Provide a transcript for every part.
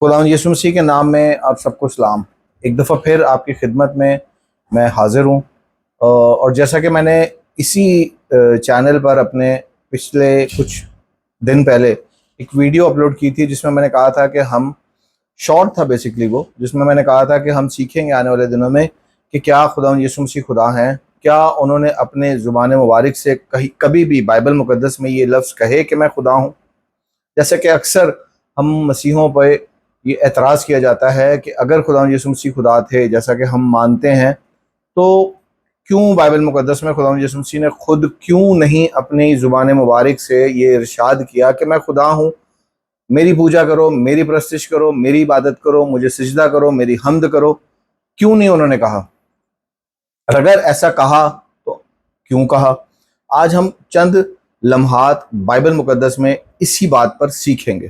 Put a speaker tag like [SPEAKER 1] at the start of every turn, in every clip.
[SPEAKER 1] خدا یسو مسیح کے نام میں آپ سب کو سلام۔ ایک دفعہ پھر آپ کی خدمت میں میں حاضر ہوں۔ اور جیسا کہ میں نے اسی چینل پر اپنے پچھلے کچھ دن پہلے ایک ویڈیو اپلوڈ کی تھی، جس میں میں نے کہا تھا کہ ہم شارٹ تھا بیسکلی وہ، جس میں میں نے کہا تھا کہ ہم سیکھیں گے آنے والے دنوں میں کہ کیا خدا یسو مسیح خدا ہیں۔ کیا انہوں نے اپنے زبان مبارک سے کہیں، کبھی بھی بائبل مقدس میں یہ لفظ کہے کہ میں خدا ہوں؟ جیسا کہ اکثر ہم مسیحوں پہ یہ اعتراض کیا جاتا ہے کہ اگر خدا یسو مسیح خدا تھے، جیسا کہ ہم مانتے ہیں، تو کیوں بائبل مقدس میں خدا یسو مسیح نے خود کیوں نہیں اپنی زبان مبارک سے یہ ارشاد کیا کہ میں خدا ہوں؟ میری پوجا کرو، میری پرستش کرو، میری عبادت کرو، مجھے سجدہ کرو، میری حمد کرو۔ کیوں نہیں انہوں نے کہا؟ اگر ایسا کہا تو کیوں کہا؟ آج ہم چند لمحات بائبل مقدس میں اسی بات پر سیکھیں گے۔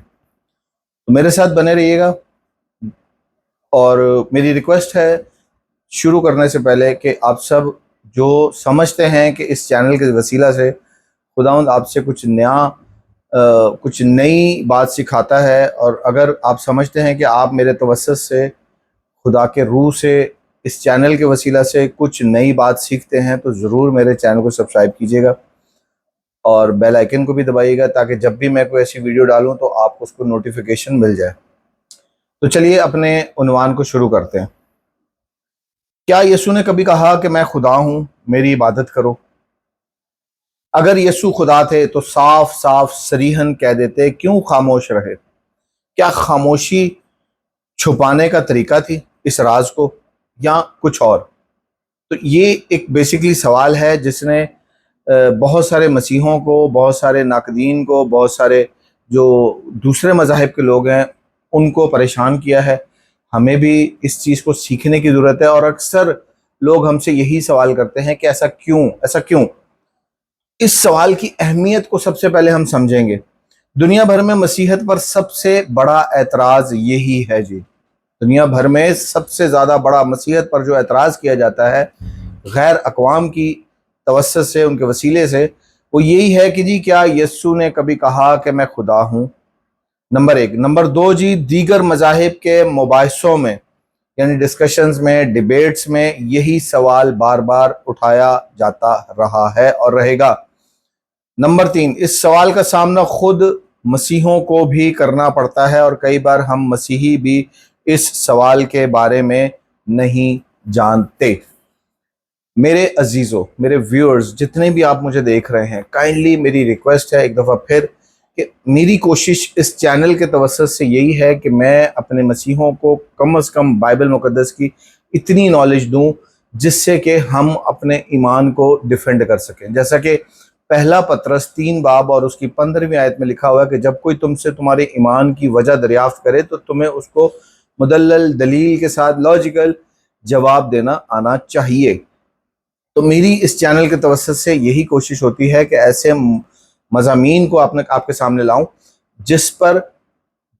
[SPEAKER 1] تو میرے ساتھ بنے رہیے گا۔ اور میری ریکویسٹ ہے شروع کرنے سے پہلے کہ آپ سب جو سمجھتے ہیں کہ اس چینل کے وسیلہ سے خداوند آپ سے کچھ نیا کچھ نئی بات سکھاتا ہے، اور اگر آپ سمجھتے ہیں کہ آپ میرے توسط سے، خدا کے روح سے، اس چینل کے وسیلہ سے کچھ نئی بات سیکھتے ہیں تو ضرور میرے چینل کو سبسکرائب کیجیے گا۔ اور بیل آئیکن کو بھی دبائیے گا تاکہ جب بھی میں کوئی ایسی ویڈیو ڈالوں تو آپ کو اس کو نوٹیفیکیشن مل جائے۔ تو چلیے اپنے عنوان کو شروع کرتے ہیں۔ کیا یسو نے کبھی کہا کہ میں خدا ہوں؟ میری عبادت کرو۔ اگر یسو خدا تھے تو صاف صاف سریحن کہہ دیتے کیوں خاموش رہے؟ کیا خاموشی چھپانے کا طریقہ تھی اس راز کو یا کچھ اور؟ تو یہ ایک بیسکلی سوال ہے جس نے بہت سارے مسیحوں کو، بہت سارے ناقدین کو، بہت سارے جو دوسرے مذاہب کے لوگ ہیں، ان کو پریشان کیا ہے۔ ہمیں بھی اس چیز کو سیکھنے کی ضرورت ہے اور اکثر لوگ ہم سے یہی سوال کرتے ہیں کہ ایسا کیوں ایسا کیوں؟ اس سوال کی اہمیت کو سب سے پہلے ہم سمجھیں گے۔ دنیا بھر میں مسیحت پر سب سے بڑا اعتراض یہی ہے جی۔ دنیا بھر میں سب سے زیادہ بڑا مسیحت پر جو اعتراض کیا جاتا ہے، غیر اقوام کی توسط سے، ان کے وسیلے سے۔ وہ یہی ہے کہ جی کیا یسو نے کبھی کہا کہ میں خدا ہوں؟ نمبر ایک. نمبر دو جی دیگر مذاہب کے مباحثوں میں یعنی ڈسکشنز میں ڈیبیٹس میں یہی سوال بار بار اٹھایا جاتا رہا ہے اور رہے گا۔ نمبر تین، اس سوال کا سامنا خود مسیحوں کو بھی کرنا پڑتا ہے اور کئی بار ہم مسیحی بھی اس سوال کے بارے میں نہیں جانتے۔ میرے عزیزوں میرے ویورز جتنے بھی آپ مجھے دیکھ رہے ہیں کائنڈلی میری ریکویسٹ ہے ایک دفعہ پھر کہ میری کوشش اس چینل کے توسط سے یہی ہے کہ میں اپنے مسیحوں کو کم از کم بائبل مقدس کی اتنی نالج دوں جس سے کہ ہم اپنے ایمان کو ڈیفینڈ کر سکیں۔ جیسا کہ پہلا پترس تین باب اور اس کی پندرہویں آیت میں لکھا ہوا ہے کہ جب کوئی تم سے تمہارے ایمان کی وجہ دریافت کرے تو تمہیں اس کو مدلل دلیل کے ساتھ لاجیکل جواب دینا آنا چاہیے۔ تو میری اس چینل کے توسط سے یہی کوشش ہوتی ہے کہ ایسے مضامین کو آپ نے آپ کے سامنے لاؤں، جس پر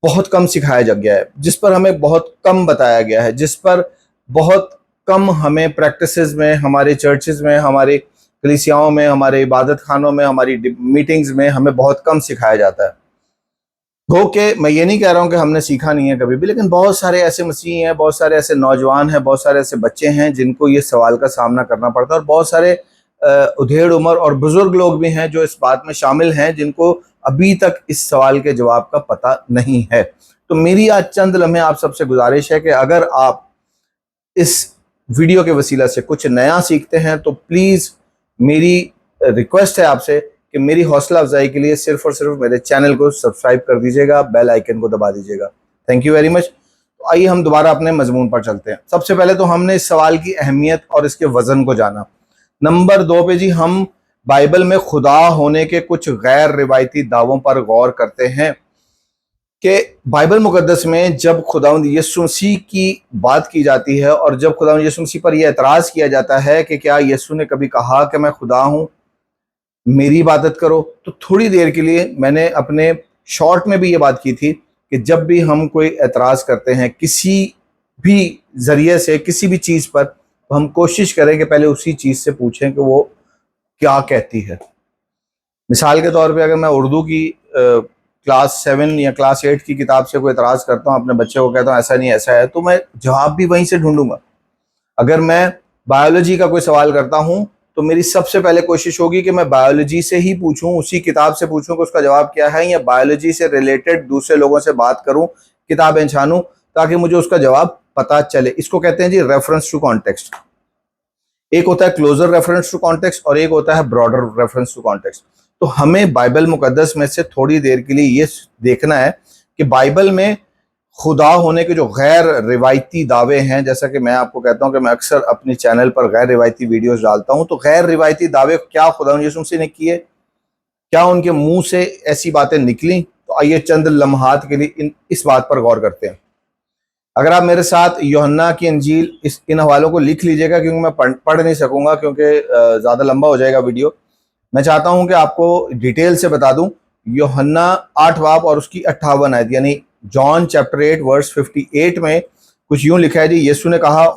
[SPEAKER 1] بہت کم سکھایا جا گیا ہے، جس پر ہمیں بہت کم بتایا گیا ہے، جس پر بہت کم ہمیں پریکٹسز میں، ہمارے چرچز میں، ہمارے کلیسیاؤں میں، ہمارے عبادت خانوں میں، ہماری میٹنگز میں ہمیں بہت کم سکھایا جاتا ہے۔ گو کہ میں یہ نہیں کہہ رہا ہوں کہ ہم نے سیکھا نہیں ہے کبھی بھی، لیکن بہت سارے ایسے مسیح ہیں، بہت سارے ایسے نوجوان ہیں، بہت سارے ایسے بچے ہیں جن کو یہ سوال کا سامنا کرنا پڑتا ہے اور بہت سارے ادھیڑ عمر اور بزرگ لوگ بھی ہیں جو اس بات میں شامل ہیں جن کو ابھی تک اس سوال کے جواب کا پتہ نہیں ہے۔ تو میری آج چند لمحے آپ سب سے گزارش ہے کہ اگر آپ اس ویڈیو کے وسیلہ سے کچھ نیا سیکھتے ہیں تو پلیز میری ریکویسٹ ہے آپ سے کہ میری حوصلہ افزائی کے لیے صرف اور صرف میرے چینل کو سبسکرائب کر دیجیے گا، بیل آئیکن کو دبا دیجیے گا۔ تھینک یو ویری مچ تو آئیے ہم دوبارہ اپنے مضمون پر چلتے ہیں۔ سب سے پہلے تو ہم نے اس سوال کی اہمیت اور اس کے وزن کو جانا۔ نمبر دو پہ جی ہم بائبل میں خدا ہونے کے کچھ غیر روایتی دعووں پر غور کرتے ہیں کہ بائبل مقدس میں جب خدا یسو مسیح کی بات کی جاتی ہے اور جب خدا یسو مسیح پر یہ اعتراض کیا جاتا ہے کہ کیا یسو نے کبھی کہا کہ میں خدا ہوں؟ میری عبادت کرو۔ تو تھوڑی دیر کے لیے میں نے اپنے شارٹ میں بھی یہ بات کی تھی کہ جب بھی ہم کوئی اعتراض کرتے ہیں کسی بھی ذریعے سے، کسی بھی چیز پر، تو ہم کوشش کریں کہ پہلے اسی چیز سے پوچھیں کہ وہ کیا کہتی ہے۔ مثال کے طور پہ اگر میں اردو کی کلاس سیون یا کلاس ایٹ کی کتاب سے کوئی اعتراض کرتا ہوں، اپنے بچے کو کہتا ہوں، ایسا نہیں، ایسا ہے، تو میں جواب بھی وہیں سے ڈھونڈوں گا۔ اگر میں بایولوجی کا کوئی سوال کرتا ہوں تو میری سب سے پہلے کوشش ہوگی کہ میں بایولوجی سے ہی پوچھوں، اسی کتاب سے پوچھوں کہ اس کا جواب کیا ہے، یا بایولوجی سے ریلیٹڈ دوسرے لوگوں سے بات کروں کتابیں چھانوں تاکہ مجھے اس کا جواب پتا چلے۔ اس کو کہتے ہیں جی ریفرنس ٹو کانٹیکسٹ ایک ہوتا ہے کلوزر ریفرنس ٹو کانٹیکسٹ اور ایک ہوتا ہے براڈر ریفرنس ٹو کانٹیکسٹ تو ہمیں بائبل مقدس میں سے تھوڑی دیر کے لیے یہ دیکھنا ہے کہ بائبل میں خدا ہونے کے جو غیر روایتی دعوے ہیں، جیسا کہ میں آپ کو کہتا ہوں کہ میں اکثر اپنی چینل پر غیر روایتی ویڈیوز ڈالتا ہوں، تو غیر روایتی دعوے کیا خدا یسوع سے نے کیے؟ کیا ان کے منہ سے ایسی باتیں نکلیں؟ تو آئیے چند لمحات کے لیے ان، اس بات پر غور کرتے ہیں۔ اگر آپ میرے ساتھ یوہنا کی انجیل اس، ان حوالوں کو لکھ لیجیے گا، کیونکہ میں پڑھ نہیں سکوں گا، کیونکہ زیادہ لمبا ہو جائے گا ویڈیو۔ میں چاہتا ہوں کہ آپ کو ڈیٹیل سے بتا دوں۔ یوہنا آٹھ واپ اور اس کی اٹھاون آیت یعنی John chapter eight verse fifty eight میں کچھ یوں لکھا ہے جی یسو نے کہا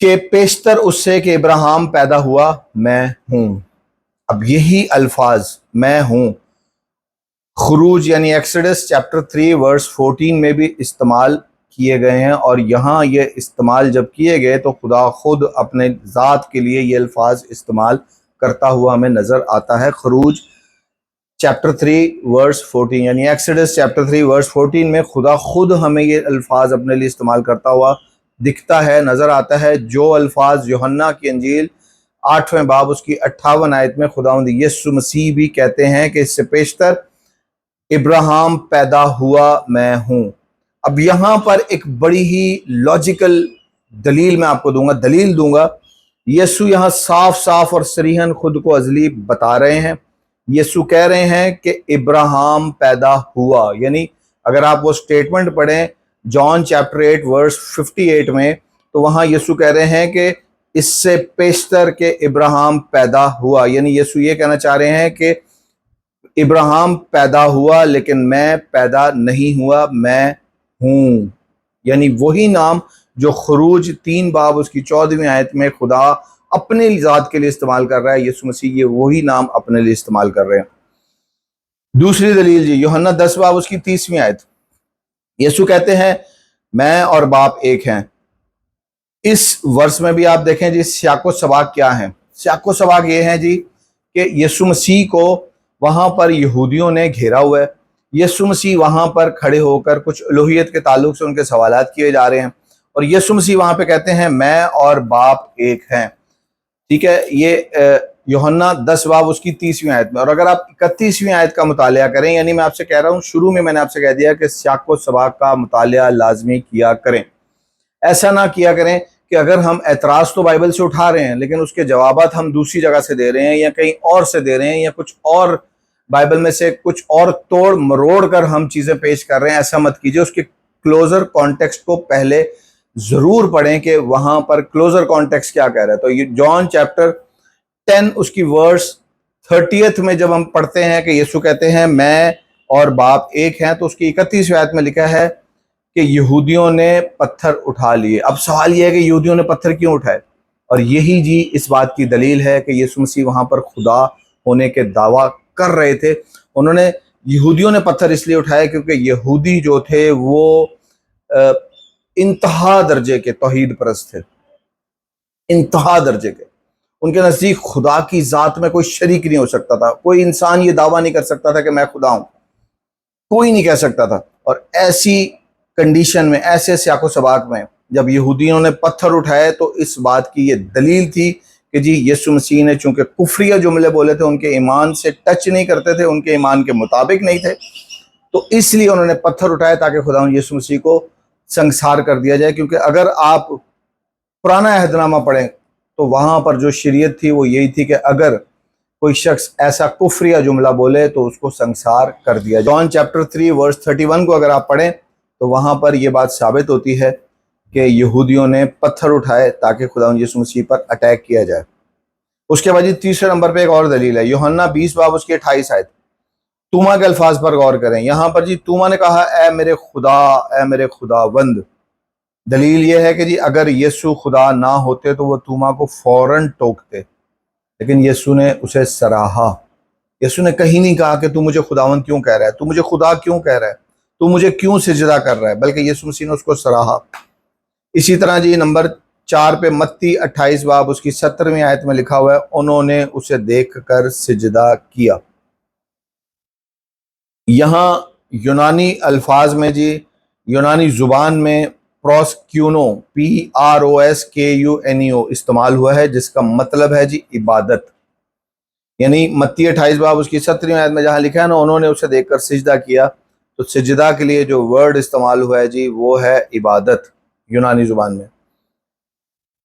[SPEAKER 1] کہ پیشتر اس سے کہ ابراہم پیدا ہوا میں ہوں۔ اب یہی الفاظ میں ہوں۔ خروج یعنی Exodus chapter three verse fourteen میں بھی استعمال کیے گئے ہیں اور یہاں یہ استعمال جب کیے گئے تو خدا خود اپنے ذات کے لیے یہ الفاظ استعمال کرتا ہوا ہمیں نظر آتا ہے۔ خروج چیپٹر تھری ورس فورٹین یعنی Exodus chapter three verse fourteen میں خدا خود ہمیں یہ الفاظ اپنے لیے استعمال کرتا ہوا دکھتا ہے، نظر آتا ہے۔ جو الفاظ یوہنا کی انجیل آٹھویں باب، اس کی اٹھاون آیت میں خدا یسو مسیح بھی کہتے ہیں کہ اس سے پیشتر ابراہم پیدا ہوا میں ہوں۔ اب یہاں پر ایک بڑی ہی لاجیکل دلیل میں آپ کو دوں گا، دلیل دوں گا۔ یسو یہاں صاف صاف اور سریحن خود کو ازلی بتا رہے ہیں۔ یسو کہہ رہے ہیں کہ ابراہم پیدا ہوا۔ یعنی اگر آپ وہ سٹیٹمنٹ پڑھیں John chapter eight verse fifty eight میں، تو وہاں یسو کہہ رہے ہیں کہ اس سے پیشتر کے ابراہم پیدا ہوا۔ یعنی یسو یہ کہنا چاہ رہے ہیں کہ ابراہم پیدا ہوا لیکن میں پیدا نہیں ہوا، میں ہوں۔ یعنی وہی نام جو خروج تین باب اس کی چودہویں آیت میں خدا اپنے ذات کے لیے استعمال کر رہا ہے یسو مسیح یہ وہی نام اپنے لیے استعمال کر رہے ہیں۔ دوسری دلیل جی یوحنا دس باب، اس کی تیسویں آیت۔ یسو کہتے ہیں، میں اور باپ ایک ہیں۔ اس ورس میں بھی آپ دیکھیں جی سیاق و سباق کیا ہیں۔ سیاق و سباق یہ ہیں جی کہ یسو مسیح کو وہاں پر یہودیوں نے گھیرا ہوا ہے۔ یسو مسیح وہاں پر کھڑے ہو کر کچھ الوحیت کے تعلق سے ان کے سوالات کیے جا رہے ہیں۔ اور یسو مسیح وہاں پہ کہتے ہیں، میں اور باپ ایک ہیں۔ ٹھیک ہے، یہ یوہنا دس باب، اس کی تیسویں آیت میں۔ اور اگر آپ اکتیسویں آیت کا مطالعہ کریں یعنی میں آپ سے کہہ رہا ہوں، شروع میں میں نے آپ سے کہہ دیا کہ سیاق و سباق کا مطالعہ لازمی کیا کریں۔ ایسا نہ کیا کریں کہ اگر ہم اعتراض تو بائبل سے اٹھا رہے ہیں، لیکن اس کے جوابات ہم دوسری جگہ سے دے رہے ہیں یا کہیں اور سے دے رہے ہیں یا کچھ اور بائبل میں سے کچھ اور توڑ مروڑ کر ہم چیزیں پیش کر رہے ہیں، ایسا مت کیجیے، اس کے کلوزر کانٹیکسٹ کو پہلے ضرور پڑھیں کہ وہاں پر کلوزر کانٹیکسٹ کیا کہہ رہا ہے۔ تو یہ جان چیپٹر ٹین اس کی ورس تھرٹیتھ میں جب ہم پڑھتے ہیں کہ یسو کہتے ہیں، میں اور باپ ایک ہیں، تو اس کی اکتیس آیت میں لکھا ہے کہ یہودیوں نے پتھر اٹھا لیے۔ اب سوال یہ ہے کہ یہودیوں نے پتھر کیوں اٹھائے؟ اور یہی جی اس بات کی دلیل ہے کہ یسو مسیح وہاں پر خدا ہونے کے دعویٰ کر رہے تھے۔ انہوں نے، یہودیوں نے پتھر اس لیے اٹھائے کیونکہ یہودی جو تھے وہ انتہا درجے کے توحید پرست تھے۔ انتہا درجے کے۔ ان کے نزدیک خدا کی ذات میں کوئی شریک نہیں ہو سکتا تھا۔ کوئی انسان یہ دعویٰ نہیں کر سکتا تھا کہ میں خدا ہوں۔ کوئی نہیں کہہ سکتا تھا۔ اور ایسی کنڈیشن میں، ایسے سیاق و سباق میں، جب یہودیوں نے پتھر اٹھائے تو اس بات کی یہ دلیل تھی کہ جی یسو مسیح نے چونکہ کفریہ جملے بولے تھے، ان کے ایمان سے ٹچ نہیں کرتے تھے، ان کے ایمان کے مطابق نہیں تھے۔ تو اس لیے انہوں نے پتھر اٹھائے تاکہ خدا یسو مسیح کو سنگسار کر دیا جائے، کیونکہ اگر آپ پرانا عہد نامہ پڑھیں تو وہاں پر جو شریعت تھی وہ یہی تھی کہ اگر کوئی شخص ایسا کفریہ جملہ بولے تو اس کو سنگسار کر دیا جائے۔ جان چیپٹر 3 ورس 31 کو اگر آپ پڑھیں تو وہاں پر یہ بات ثابت ہوتی ہے کہ یہودیوں نے پتھر اٹھائے تاکہ خدا یسو مسیح پر اٹیک کیا جائے۔ اس کے بعد جی تیسرے نمبر پہ ایک اور دلیل ہے یوہنا بیس باب اس کی اٹھائیس آئے توما کے الفاظ پر غور کریں۔ یہاں پر جی توما نے کہا، اے میرے خدا، اے میرے خدا بند دلیل یہ ہے کہ جی اگر یسو خدا نہ ہوتے تو وہ توما کو فوراً ٹوکتے۔ لیکن یسو نے اسے سراہا۔ یسو نے کہیں نہیں کہا کہ تو مجھے خداون کیوں کہہ رہا ہے؟ تو مجھے خدا کیوں کہہ رہا ہے؟ تو مجھے کیوں سجدہ کر رہا ہے؟ بلکہ یسو مسیح نے اس کو سراہا۔ اسی طرح جی نمبر چار پہ متی اٹھائیس باب اس کی سترویں آیت میں لکھا ہوا ہے، انہوں نے اسے دیکھ کر سجدہ کیا۔ یہاں یونانی الفاظ میں جی یونانی زبان میں پروسکیونو P R O S K U N O استعمال ہوا ہے، جس کا مطلب ہے جی عبادت۔ یعنی متی اٹھائیس باب، اس کی ستری عید میں جہاں لکھا ہے نا، انہوں نے اسے دیکھ کر سجدہ کیا۔ تو سجدہ کے لیے جو ورڈ استعمال ہوا ہے جی وہ ہے عبادت یونانی زبان میں۔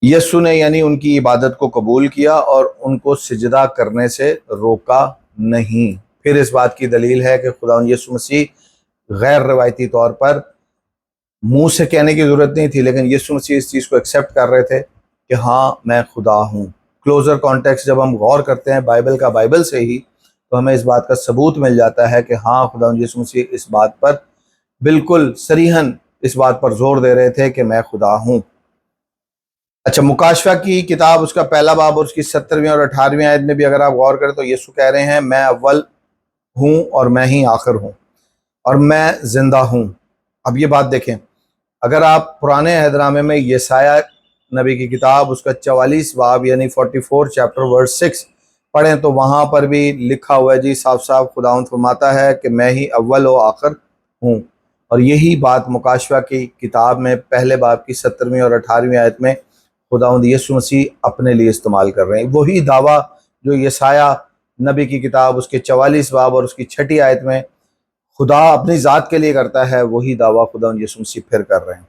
[SPEAKER 1] یسو نے یعنی ان کی عبادت کو قبول کیا اور ان کو سجدہ کرنے سے روکا نہیں۔ پھر اس بات کی دلیل ہے کہ خدا یسو مسیح غیر روایتی طور پر منہ سے کہنے کی ضرورت نہیں تھی، لیکن یسو مسیح اس چیز کو ایکسیپٹ کر رہے تھے کہ ہاں میں خدا ہوں۔ کلوزر کانٹیکس جب ہم غور کرتے ہیں بائبل کا بائبل سے ہی، تو ہمیں اس بات کا ثبوت مل جاتا ہے کہ ہاں خدا یسو مسیح اس بات پر بالکل سریحن اس بات پر زور دے رہے تھے کہ میں خدا ہوں۔ اچھا مکاشفہ کی کتاب، اس کا پہلا باب اور اس کی سترویں اور اٹھارہویں آیت میں بھی اگر آپ غور کریں تو یسو کہہ رہے ہیں، میں اول ہوں اور میں ہی آخر ہوں اور میں زندہ ہوں۔ اب یہ بات دیکھیں، اگر آپ پرانے حیدرامے میں یہ سایہ نبی کی کتاب، اس کا چوالیس باب یعنی forty four chapter word six پڑھیں تو وہاں پر بھی لکھا ہوا ہے جی صاف صاف خداون فرماتا ہے کہ میں ہی اول و آخر ہوں۔ اور یہی بات مکاشوہ کی کتاب میں پہلے باب کی سترویں اور اٹھارویں آیت میں خداوند یسو مسیح اپنے لیے استعمال کر رہے ہیں۔ وہی دعویٰ جو یسایہ نبی کی کتاب، اس کے چوالیس باب اور اس کی چھٹی آیت میں خدا اپنی ذات کے لیے کرتا ہے، وہی دعویٰ خدا ان یسو مسیح پھر کر رہے ہیں۔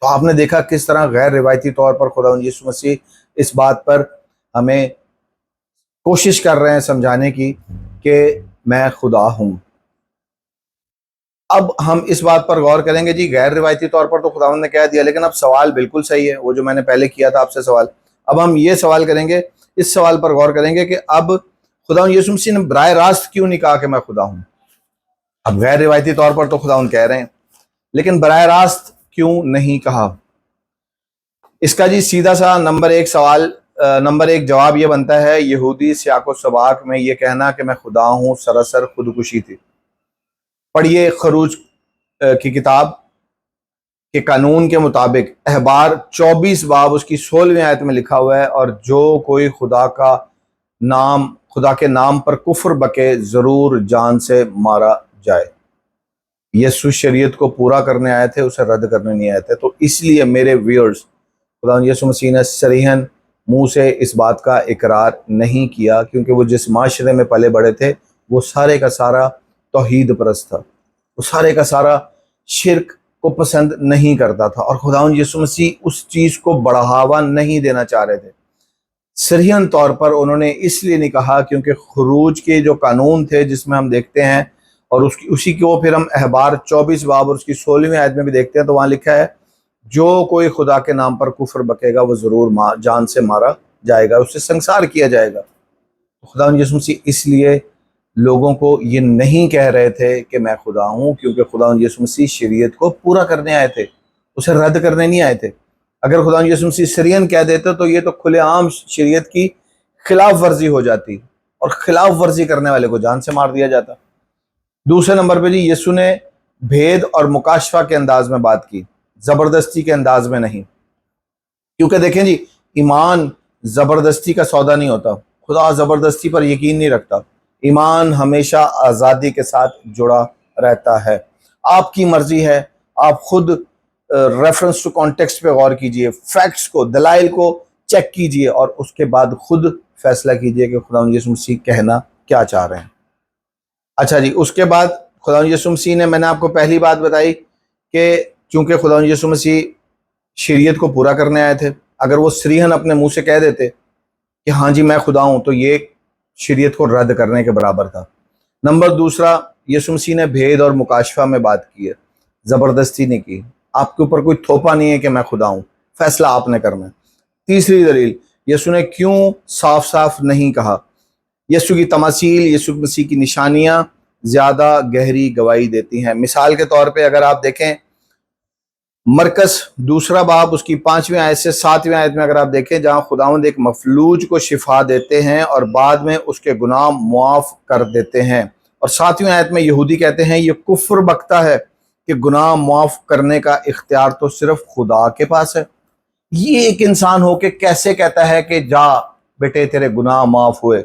[SPEAKER 1] تو آپ نے دیکھا کس طرح غیر روایتی طور پر خدا ان یسو مسیح اس بات پر ہمیں کوشش کر رہے ہیں سمجھانے کی کہ میں خدا ہوں۔ اب ہم اس بات پر غور کریں گے جی غیر روایتی طور پر تو خدا نے کہہ دیا، لیکن اب سوال بالکل صحیح ہے، وہ جو میں نے پہلے کیا تھا آپ سے سوال۔ اب ہم یہ سوال کریں گے، اس سوال پر غور کریں گے کہ اب خدا یسو مسیح نے براہ راست کیوں نہیں کہا کہ میں خدا ہوں؟ اب غیر روایتی طور پر تو خدا ان کہہ رہے ہیں، لیکن براہ راست کیوں نہیں کہا؟ اس کا جی سیدھا سا نمبر ایک سوال نمبر ایک جواب یہ بنتا ہے، یہودی سیاق و سباق میں یہ کہنا کہ میں خدا ہوں سراسر خودکشی تھی۔ پڑھیے خروج کی کتاب کے قانون کے مطابق، احبار چوبیس باب اس کی سولہویں آیت میں لکھا ہوا ہے، اور جو کوئی خدا کا نام خدا کے نام پر کفر بکے ضرور جان سے مارا جائے۔ یسو شریعت کو پورا کرنے آئے تھے، اسے رد کرنے نہیں آئے تھے۔ تو اس لیے میرے ویورز، خدا یسو مسیح نے سریحن منہ سے اس بات کا اقرار نہیں کیا، کیونکہ وہ جس معاشرے میں پلے بڑے تھے، وہ سارے کا سارا توحید پرست تھا۔ وہ سارے کا سارا شرک کو پسند نہیں کرتا تھا۔ اور خدا یسو مسیح اس چیز کو بڑھاوا نہیں دینا چاہ رہے تھے۔ سرہین طور پر انہوں نے اس لیے نہیں کہا کیونکہ خروج کے جو قانون تھے جس میں ہم دیکھتے ہیں اور اس کی اسی کو پھر ہم احبار چوبیس باب اور اس کی سولہویں آیت میں بھی دیکھتے ہیں تو وہاں لکھا ہے، جو کوئی خدا کے نام پر کفر بکے گا، وہ ضرور جان سے مارا جائے گا، اس سے سنسار کیا جائے گا۔ خدا یسم مسیح اس لیے لوگوں کو یہ نہیں کہہ رہے تھے کہ میں خدا ہوں، کیونکہ خدا یسم مسیح شریعت کو پورا کرنے آئے تھے، اسے رد کرنے نہیں آئے تھے۔ اگر خدا یسمسی سرین کہہ دیتے تو یہ تو کھلے عام شریعت کی خلاف ورزی ہو جاتی اور خلاف ورزی کرنے والے کو جان سے مار دیا جاتا۔ دوسرے نمبر پہ جی یسو نے بھید اور مکاشفہ کے انداز میں بات کی، زبردستی کے انداز میں نہیں۔ کیونکہ دیکھیں جی ایمان زبردستی کا سودا نہیں ہوتا۔ خدا زبردستی پر یقین نہیں رکھتا۔ ایمان ہمیشہ آزادی کے ساتھ جڑا رہتا ہے۔ آپ کی مرضی ہے، آپ خود ریفرنس ٹو کانٹیکسٹ پہ غور کیجیے فیکٹس کو، دلائل کو چیک کیجیے اور اس کے بعد خود فیصلہ کیجیے کہ خدا یسو مسیح کہنا کیا چاہ رہے ہیں۔ اچھا جی اس کے بعد خدا یسو مسیح نے، میں نے آپ کو پہلی بات بتائی کہ چونکہ خدا یسو مسیح شریعت کو پورا کرنے آئے تھے، اگر وہ سریحن اپنے منہ سے کہہ دیتے کہ ہاں جی میں خدا ہوں، تو یہ شریعت کو رد کرنے کے برابر تھا۔ نمبر دوسرا یسو مسیح نے بھید اور مکاشفہ میں بات کی ہے، زبردستی نہیں کی۔ آپ کے اوپر کوئی تھوپا نہیں ہے کہ میں خدا ہوں۔ فیصلہ آپ نے کرنا ہے۔ تیسری دلیل، یسو نے کیوں صاف صاف نہیں کہا؟ یسو کی تماثیل، یسو مسیح کی نشانیاں زیادہ گہری گواہی دیتی ہیں۔ مثال کے طور پہ اگر آپ دیکھیں، مرکز دوسرا باب، اس کی پانچویں آیت سے ساتویں آیت میں اگر آپ دیکھیں، جہاں خداوند ایک مفلوج کو شفا دیتے ہیں اور بعد میں اس کے گناہ معاف کر دیتے ہیں۔ اور ساتویں آیت میں یہودی کہتے ہیں، یہ کفر بکتا ہے۔ کہ گناہ معاف کرنے کا اختیار تو صرف خدا کے پاس ہے۔ یہ ایک انسان ہو کے کیسے کہتا ہے کہ جا بیٹے تیرے گناہ معاف ہوئے۔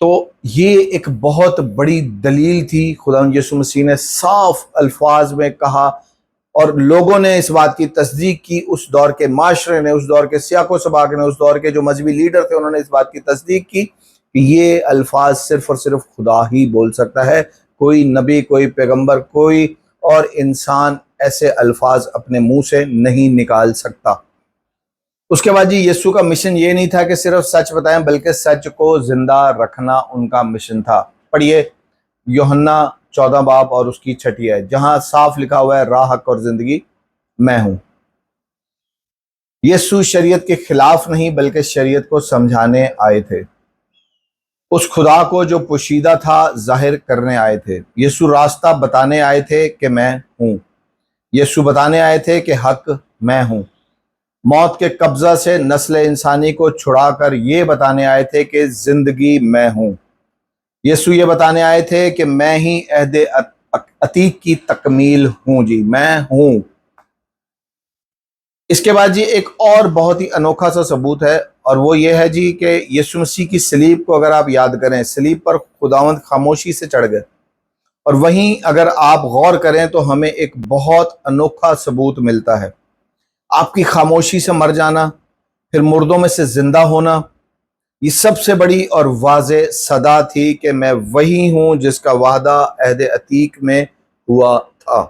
[SPEAKER 1] تو یہ ایک بہت بڑی دلیل تھی۔ خدا یسو مسیح نے صاف الفاظ میں کہا اور لوگوں نے اس بات کی تصدیق کی۔ اس دور کے معاشرے نے، اس دور کے سیاق و سباق نے، اس دور کے جو مذہبی لیڈر تھے، انہوں نے اس بات کی تصدیق کی کہ یہ الفاظ صرف اور صرف خدا ہی بول سکتا ہے۔ کوئی نبی، کوئی پیغمبر، کوئی اور انسان ایسے الفاظ اپنے منہ سے نہیں نکال سکتا۔ اس کے بعد جی یسو کا مشن یہ نہیں تھا کہ صرف سچ بتائیں، بلکہ سچ کو زندہ رکھنا ان کا مشن تھا۔ پڑھیے یوہنا چودہ باپ اور اس کی چھٹی ہے، جہاں صاف لکھا ہوا ہے، راہ، حق اور زندگی میں ہوں۔ یسو شریعت کے خلاف نہیں، بلکہ شریعت کو سمجھانے آئے تھے۔ اس خدا کو جو پوشیدہ تھا ظاہر کرنے آئے تھے۔ یسو راستہ بتانے آئے تھے کہ میں ہوں۔ یسو بتانے آئے تھے کہ حق میں ہوں۔ موت کے قبضہ سے نسل انسانی کو چھڑا کر یہ بتانے آئے تھے کہ زندگی میں ہوں۔ یسو یہ بتانے آئے تھے کہ میں ہی عہد عتیق کی تکمیل ہوں۔ جی میں ہوں۔ اس کے بعد جی ایک اور بہت ہی انوکھا سا ثبوت ہے۔ اور وہ یہ ہے جی کہ یسو مسیح کی سلیب کو اگر آپ یاد کریں، سلیب پر خداوند خاموشی سے چڑھ گئے۔ اور وہیں اگر آپ غور کریں تو ہمیں ایک بہت انوکھا ثبوت ملتا ہے۔ آپ کی خاموشی سے مر جانا، پھر مردوں میں سے زندہ ہونا، یہ سب سے بڑی اور واضح صدا تھی کہ میں وہی ہوں جس کا وعدہ عہد عتیق میں ہوا تھا۔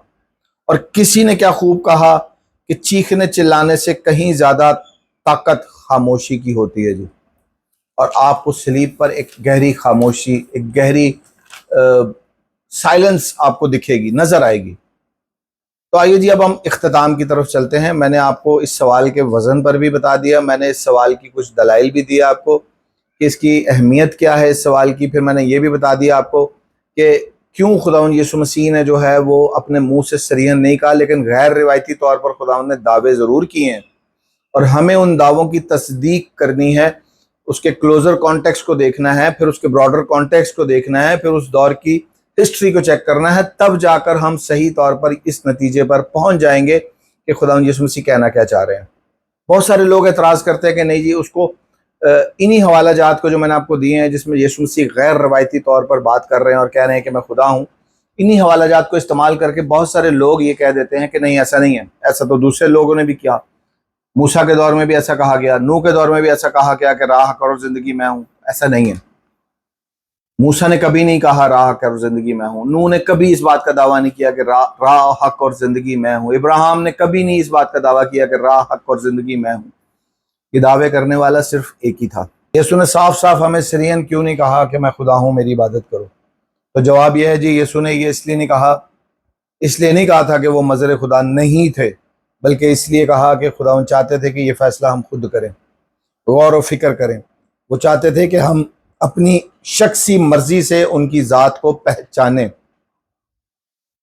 [SPEAKER 1] اور کسی نے کیا خوب کہا کہ چیخنے چلانے سے کہیں زیادہ طاقت خاموشی کی ہوتی ہے جی۔ اور آپ کو سلیب پر ایک گہری خاموشی، ایک گہری سائلنس آپ کو دکھے گی، نظر آئے گی۔ تو آئیے جی اب ہم اختتام کی طرف چلتے ہیں۔ میں نے آپ کو اس سوال کے وزن پر بھی بتا دیا، میں نے اس سوال کی کچھ دلائل بھی دیا آپ کو کہ اس کی اہمیت کیا ہے اس سوال کی۔ پھر میں نے یہ بھی بتا دیا آپ کو کہ کیوں خداون یسو مسیح نے جو ہے وہ اپنے منہ سے سریحن نہیں کہا، لیکن غیر روایتی طور پر خداون نے دعوے ضرور کیے ہیں۔ اور ہمیں ان دعووں کی تصدیق کرنی ہے، اس کے کلوزر کانٹیکس کو دیکھنا ہے، پھر اس کے براڈر کانٹیکس کو دیکھنا ہے، پھر اس دور کی ہسٹری کو چیک کرنا ہے، تب جا کر ہم صحیح طور پر اس نتیجے پر پہنچ جائیں گے کہ خدا یسو مسیح کہنا کیا چاہ رہے ہیں۔ بہت سارے لوگ اعتراض کرتے ہیں کہ نہیں جی اس کو انہی حوالہ جات کو جو میں نے آپ کو دیے ہیں، جس میں یسو مسیح غیر روایتی طور پر بات کر رہے ہیں اور کہہ رہے ہیں کہ میں خدا ہوں، انہی حوالہ جات کو استعمال کر کے بہت سارے لوگ یہ کہہ دیتے ہیں کہ نہیں، ایسا نہیں ہے۔ ایسا تو دوسرے لوگوں نے بھی کیا۔ موسا کے دور میں بھی ایسا کہا گیا نو کے دور میں بھی ایسا کہا گیا کہ راہ کرو، زندگی میں ہوں، ایسا نہیں ہے۔ موسا نے کبھی نہیں کہا راہ حق اور زندگی میں ہوں۔ نو نے کبھی اس بات کا دعویٰ نہیں کیا کہ راہ حق اور زندگی میں ہوں۔ ابراہم نے کبھی نہیں اس بات کا دعویٰ کیا کہ راہ حق اور زندگی میں ہوں۔ یہ دعوے کرنے والا صرف ایک ہی تھا۔ یسو نے صاف صاف ہمیں سرین کیوں نہیں کہا کہ میں خدا ہوں، میری عبادت کرو؟ تو جواب یہ ہے جی یسو نے یہ اس لیے نہیں کہا، اس لیے نہیں کہا تھا کہ وہ مظر خدا نہیں تھے۔ بلکہ اس لیے کہا کہ خدا ان چاہتے تھے کہ یہ فیصلہ ہم خود کریں، غور و فکر کریں۔ وہ چاہتے تھے کہ ہم اپنی شخصی مرضی سے ان کی ذات کو پہچانے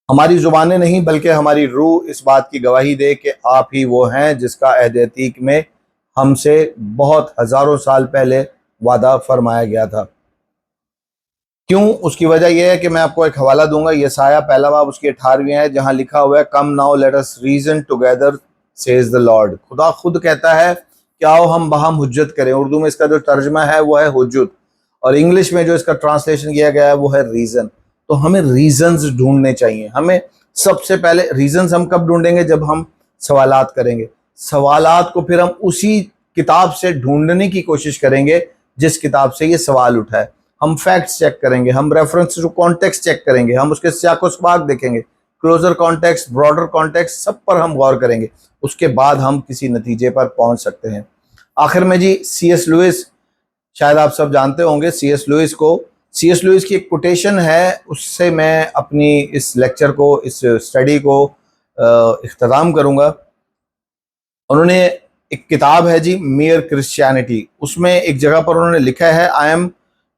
[SPEAKER 1] ہماری زبانیں نہیں، بلکہ ہماری روح اس بات کی گواہی دے کہ آپ ہی وہ ہیں جس کا عہد عتیق میں ہم سے بہت ہزاروں سال پہلے وعدہ فرمایا گیا تھا۔ کیوں؟ اس کی وجہ یہ ہے کہ میں آپ کو ایک حوالہ دوں گا، یہ سایہ پہلا باب اس کی اٹھارہویں ہے جہاں لکھا ہوا ہے come now let's reason together says the Lord خدا خود کہتا ہے کہ آؤ ہم بہم حجت کریں؟ اردو میں اس کا جو ترجمہ ہے، وہ ہے حجت، اور انگلش میں جو اس کا ٹرانسلیشن کیا گیا ہے، وہ ہے ریزن تو ہمیں ریزنز ڈھونڈنے چاہیے۔ ہمیں سب سے پہلے ریزنز ہم کب ڈھونڈیں گے؟ جب ہم سوالات کریں گے۔ سوالات کو پھر ہم اسی کتاب سے ڈھونڈنے کی کوشش کریں گے، جس کتاب سے یہ سوال اٹھا ہے۔ ہم فیکٹس چیک کریں گے، ہم ریفرنس ٹو کانٹیکس چیک کریں گے، ہم اس کے سیاق و سباق دیکھیں گے۔ کلوزر کانٹیکس براڈر کانٹیکس سب پر ہم غور کریں گے۔ اس کے بعد ہم کسی نتیجے پر پہنچ سکتے ہیں۔ آخر میں جی سی ایس لوئس شاید آپ سب جانتے ہوں گے سی ایس لوئس کو سی ایس لوئس کی ایک کوٹیشن ہے۔ اس سے میں اپنی اس لیکچر کو، اس اسٹڈی کو اختتام کروں گا۔ انہوں نے ایک کتاب ہے جی میئر کرسچینٹی اس میں ایک جگہ پر انہوں نے لکھا ہے I am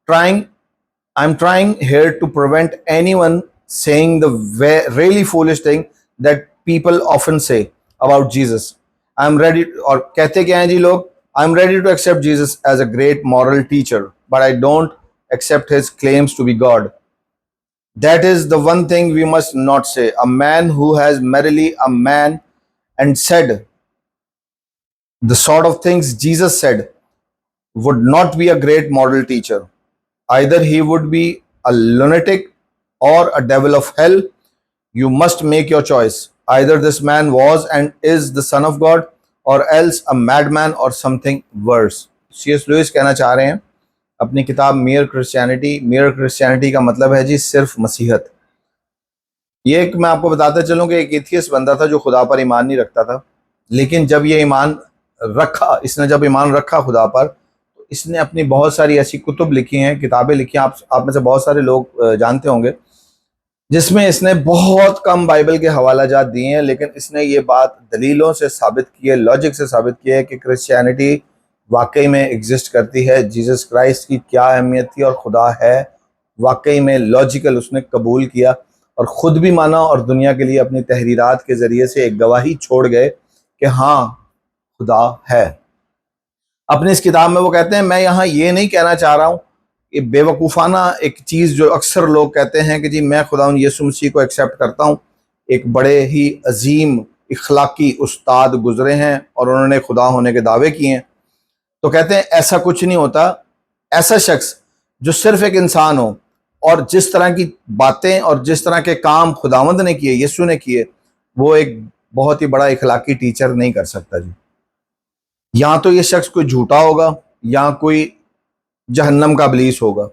[SPEAKER 1] trying i'm trying here to prevent anyone saying the really foolish thing that people often say about jesus. I'm ready or kehte kya hai ji log i'm ready to accept jesus as a great moral teacher but i don't accept his claims to be god. That is the one thing we must not say. A man who has merely a man and said the sort of things jesus said would not be a great moral teacher. Either he would be a lunatic or a devil of hell. You must make your choice. Either this man was and is the son of God or else a madman or something worse. C.S. Lewis کہنا چاہ رہے ہیں اپنی کتاب mayor Christianity mayor Christianity کا مطلب ہے جی صرف مسیحت یہ ایک میں آپ کو بتاتا چلوں کہ ایک ایتھیس بندہ تھا جو خدا پر ایمان نہیں رکھتا تھا لیکن جب یہ ایمان رکھا اس نے جب ایمان رکھا خدا پر اس نے اپنی بہت ساری ایسی کتب لکھی ہیں، کتابیں لکھی ہیں، آپ آپ میں سے بہت سارے لوگ جانتے ہوں گے۔ جس میں اس نے بہت کم بائبل کے حوالہ جات دیے ہیں، لیکن اس نے یہ بات دلیلوں سے ثابت کی ہے لاجک سے ثابت کی ہے کہ کرسچینٹی واقعی میں ایگزسٹ کرتی ہے۔ جیزس کرائسٹ کی کیا اہمیت تھی اور خدا ہے، واقعی میں لاجیکل اس نے قبول کیا۔ اور خود بھی مانا اور دنیا کے لیے اپنی تحریرات کے ذریعے سے ایک گواہی چھوڑ گئے کہ ہاں خدا ہے۔ اپنی اس کتاب میں وہ کہتے ہیں، میں یہاں یہ نہیں کہنا چاہ رہا ہوں کہ بے وقوفانہ ایک چیز جو اکثر لوگ کہتے ہیں کہ جی میں خدا ان یسو مسیح کو ایکسیپٹ کرتا ہوں، ایک بڑے ہی عظیم اخلاقی استاد گزرے ہیں اور انہوں نے خدا ہونے کے دعوے کیے ہیں۔ تو کہتے ہیں، ایسا کچھ نہیں ہوتا۔ ایسا شخص جو صرف ایک انسان ہو اور جس طرح کی باتیں اور جس طرح کے کام خداوند نے کیے، یسو نے کیے، وہ ایک بہت ہی بڑا اخلاقی ٹیچر نہیں کر سکتا جی۔ یا تو یہ شخص کوئی جھوٹا ہوگا یا کوئی جہنم کا بلیس ہوگا۔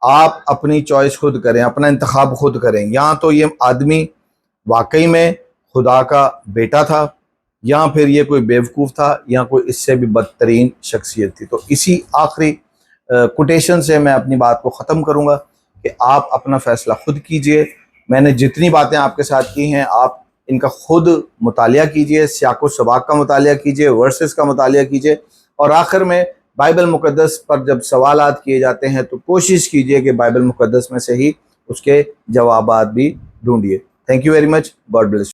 [SPEAKER 1] آپ اپنی چوائس خود کریں، اپنا انتخاب خود کریں۔ یا تو یہ آدمی واقعی میں خدا کا بیٹا تھا یا پھر یہ کوئی بیوقوف تھا یا کوئی اس سے بھی بدترین شخصیت تھی۔ تو اسی آخری کوٹیشن سے میں اپنی بات کو ختم کروں گا کہ آپ اپنا فیصلہ خود کیجیے۔ میں نے جتنی باتیں آپ کے ساتھ کی ہیں، آپ ان کا خود مطالعہ کیجیے، سیاق و سباق کا مطالعہ کیجیے، ورسز کا مطالعہ کیجیے، اور آخر میں بائبل مقدس پر جب سوالات کیے جاتے ہیں تو کوشش کیجیے کہ بائبل مقدس میں سے ہی اس کے جوابات بھی ڈھونڈیے thank you very much God bless